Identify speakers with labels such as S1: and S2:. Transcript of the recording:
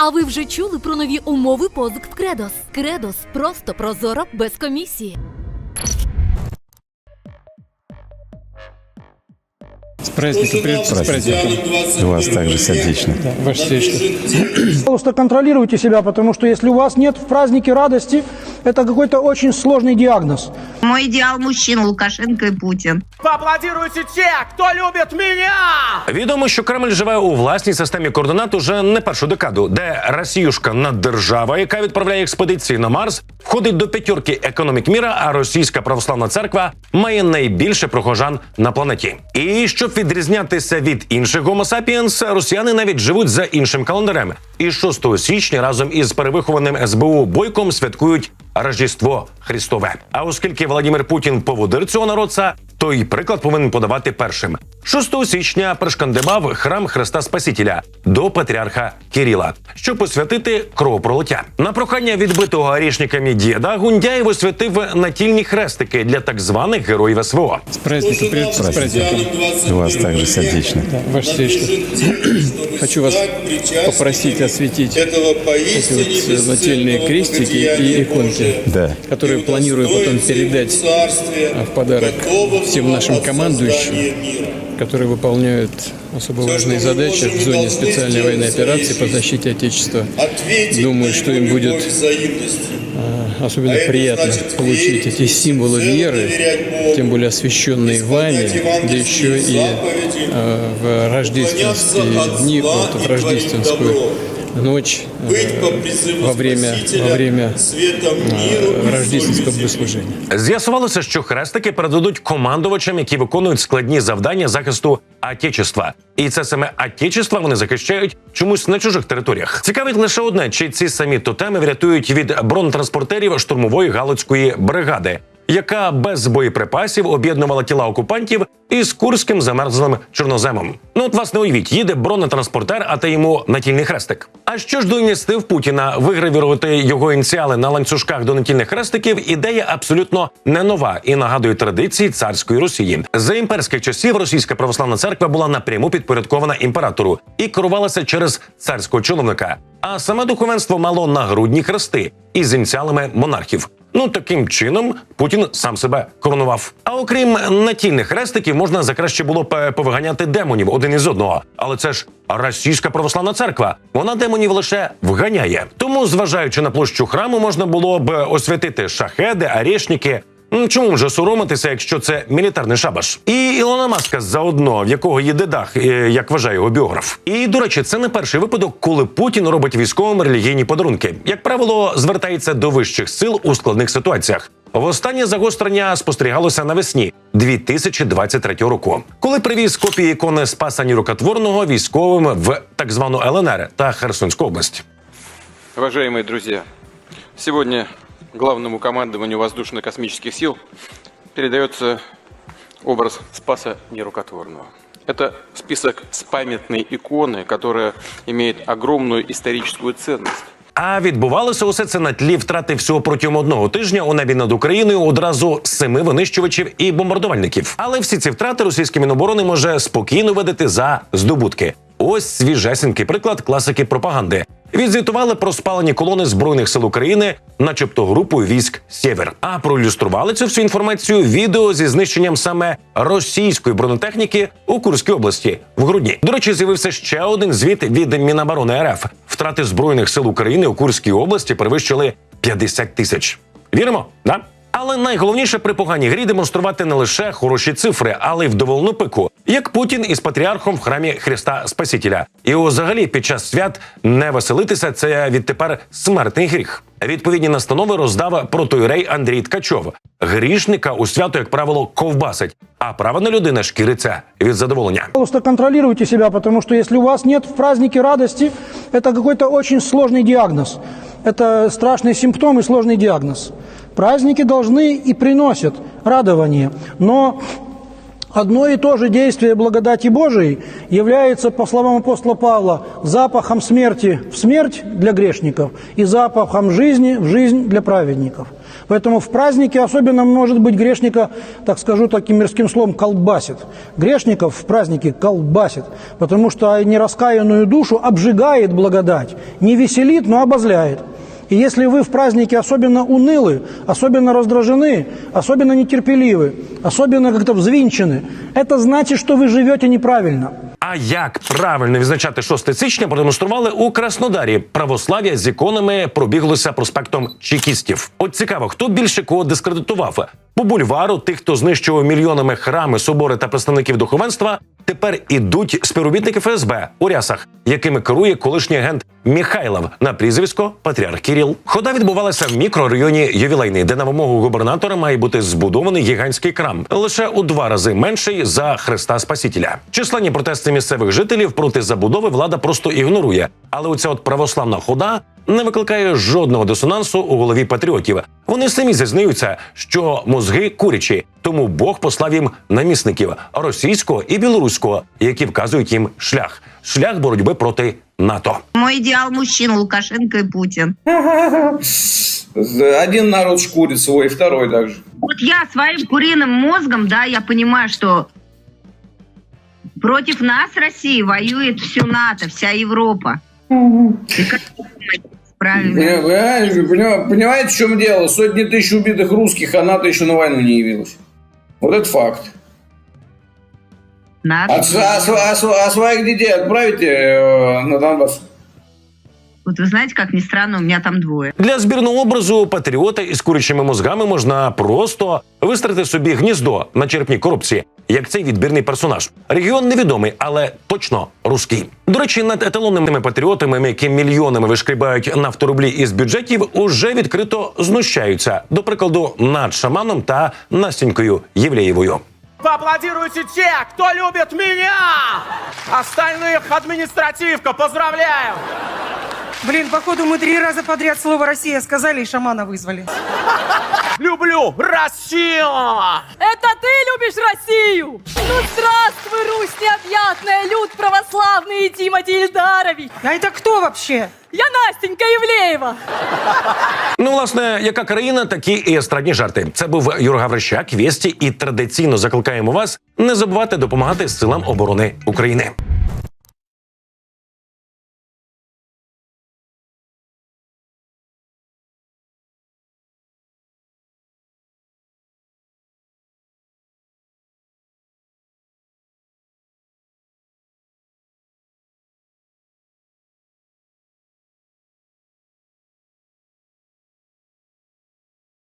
S1: А ви вже чули про нові умови позик в Кредос? Кредос просто прозоро без комісії.
S2: С праздником, привет, с праздником.
S3: У вас также сердечно.
S2: Да, ваше сиятельство.
S4: Пожалуйста, контролируйте себя, потому что если у вас нет в празднике радости, это какой-то очень сложный диагноз.
S5: Мой идеал мужчин Лукашенко и Путин.
S6: Поаплодируйте те, кто любит меня!
S7: Відомо, що Кремль живе у власній системі координат уже не першу декаду, де Росіюшка наддержава, яка відправляє експедиції на Марс, входить до п'ятірки економік міра, а російська православна церква має найбільше прохожан на планеті. І щоб відрізнятися від інших sapiens, росіяни навіть живуть за іншим календарем. І 6 січня разом із перевихованим СБУ бойком святкують Рождество Христове. А оскільки Владимир Путін поводир цього народця, то й приклад повинен подавати першим. 6 січня пришкандибав храм Христа Спасителя до патріарха Кирила, щоб посвятити кровопролиття. На прохання відбитого арішниками діда Гундяєв освятив натільні хрестики для так званих героїв СВО.
S2: С праздником, привет, с праздником.
S3: У вас также сердечно.
S2: Да, ваше сиятельство. Хочу вас попросить осветить эти вот э, нательные крестики и иконки,
S3: Да.
S2: которые планирую потом передать а, в подарок всем нашим командующим, которые выполняют особо важные задачи в зоне специальной военной операции по защите Отечества. Думаю, что им будет а, особенно приятно получить эти символы веры, тем более освященные вами, да еще и а, в рождественские дни, вот в рождественскую ночь во время, во время э, рождественского богослужения.
S7: З'ясувалося, що хрестики передадуть командувачам, які виконують складні завдання захисту Отечества. І це саме Отечество вони захищають чомусь на чужих територіях. Цікавить лише одне: чи ці самі тотеми врятують від бронетранспортерів штурмової галицької бригади, яка без боєприпасів об'єднувала тіла окупантів із курським замерзлим чорноземом. Ну от власне уявіть, їде бронетранспортер, а те йому натільний хрестик. А що ж до ініціатив Путіна вигравірувати його ініціали на ланцюжках до натільних хрестиків? Ідея абсолютно не нова і нагадує традиції царської Росії. За імперських часів російська православна церква була напряму підпорядкована імператору і керувалася через царського чиновника. А саме духовенство мало нагрудні хрести із ініціалами монархів. Ну таким чином Путін сам себе коронував. А окрім натільних хрестиків, можна за краще було б повиганяти демонів один із одного. Але це ж російська православна церква. Вона демонів лише вганяє. Тому, зважаючи на площу храму, можна було б освятити шахеди, арішники. Чому вже соромитися, якщо це мілітарний шабаш? І Ілона Маска заодно, в якого є дедах, е, як вважає його біограф. І до речі, це не перший випадок, коли Путін робить військовим релігійні подарунки. Як правило, звертається до вищих сил у складних ситуаціях. Востаннє загострення спостерігалося навесні 2023 року, коли привіз копії ікони Спаса Нірокотворного військовим в так звану ЛНР та Херсонську область.
S8: Уважаемые друзья, сегодня главному командованию воздушно-космических сил передается образ Спаса Нерукотворного. Это список с памятной иконы, которая имеет огромную историческую ценность.
S7: А відбувалося усе це на тлі втрати всього протягом одного тижня у небі над Україною одразу семи винищувачів і бомбардувальників. Але всі ці втрати російське міноборони може спокійно видати за здобутки. Ось свіжесенький приклад класики пропаганди. Відзвітували про спалені колони збройних сил України, начебто групою військ Сєвер. А проілюстрували цю всю інформацію відео зі знищенням саме російської бронетехніки у Курській області в грудні. До речі, з'явився ще один звіт від Міноборони РФ. Втрати збройних сил України у Курській області перевищили 50 тисяч. Віримо? Да? Але найголовніше при поганій грі демонструвати не лише хороші цифри, але й вдоволену пику, як Путін із патріархом в храмі Христа Спасителя. І взагалі під час свят не веселитися це відтепер смертний гріх. Відповідні настанови роздав протоїрей Андрій Ткачов. Грішника у свято, як правило, ковбасить, а правильна людина шкіриться від задоволення.
S4: Пожалуйста, контролируйте себя, потому что если у вас нет в празднике радости, это какой-то очень сложный диагноз. Это страшный симптом и сложный диагноз. Праздники должны и приносят радование, но Одно и то же действие благодати Божией является, по словам апостола Павла, запахом смерти в смерть для грешников и запахом жизни в жизнь для праведников. Поэтому в празднике особенно, может быть, грешника, так скажу таким мирским словом, колбасит. Грешников в празднике колбасит, потому что нераскаянную душу обжигает благодать. Не веселит, но обозляет. И если вы в празднике особенно унылы, особенно раздражены, особенно нетерпеливы, особенно как-то взвинчены, это значит, что вы живете неправильно.
S7: А як правильно відзначати 6 січня продемонстрували у Краснодарі. Православ'я з іконами пробіглося проспектом чекістів. От цікаво, хто більше кого дискредитував по бульвару. Тих, хто знищував мільйонами храми, собори та представників духовенства, тепер ідуть співробітники ФСБ у рясах, якими керує колишній агент Міхайлов на прізвисько Патріарх Кіріл. Хода відбувалася в мікрорайоні Ювілейний, де на вимогу губернатора має бути збудований гігантський крам, лише у два рази менший за Христа Спасителя. Численні протести місцевих жителів проти забудови влада просто ігнорує. Але оця от православна хода не викликає жодного дисонансу у голові патріотів. Вони самі зізнаються, що мозги курячі, тому Бог послав їм намісників російського і білоруського, які вказують їм шлях шлях боротьби проти НАТО.
S5: Мой идеал мужчин Лукашенко и Путин.
S9: Один народ шкурит свой, второй также.
S5: Вот я своим куриным мозгом, да, я понимаю, что против нас России воюет все НАТО, вся Европа. И как Правильно.
S9: Понимаете, в чем дело? Сотни тысяч убитых русских, а НАТО еще на войну не явилась. Вот это факт. А, а а а своих детей отправите э, на Донбасс?
S5: Вот вы знаете, как ни странно, у меня там двое.
S7: Для збірного образу патріота із курячими мозгами можна просто вистрати собі гніздо на черпній корупції, як цей відбірний персонаж. Регіон невідомий, але точно руський. До речі, над еталонними патріотами, які мільйонами вишкрібають нафторублі із бюджетів, уже відкрито знущаються. До прикладу, над шаманом та Настінькою Євлеєвою.
S6: Поаплодируйте те, кто любит меня! Остальных административка, поздравляю!
S10: Блин, походу мы три раза подряд слово «Россия» сказали и шамана вызвали.
S6: Люблю Россию!
S1: Это ты любишь Россию? Ну здравствуй, Русь необъятная, люд православный и Тимати Ильдарович!
S10: А это кто вообще?
S1: Я Настенька Євлеєва!
S7: Ну, власне, яка країна, такі і естрадні жарти. Це був Юрга Верещак, Вєсті, і традиційно закликаємо вас не забувати допомагати силам оборони України.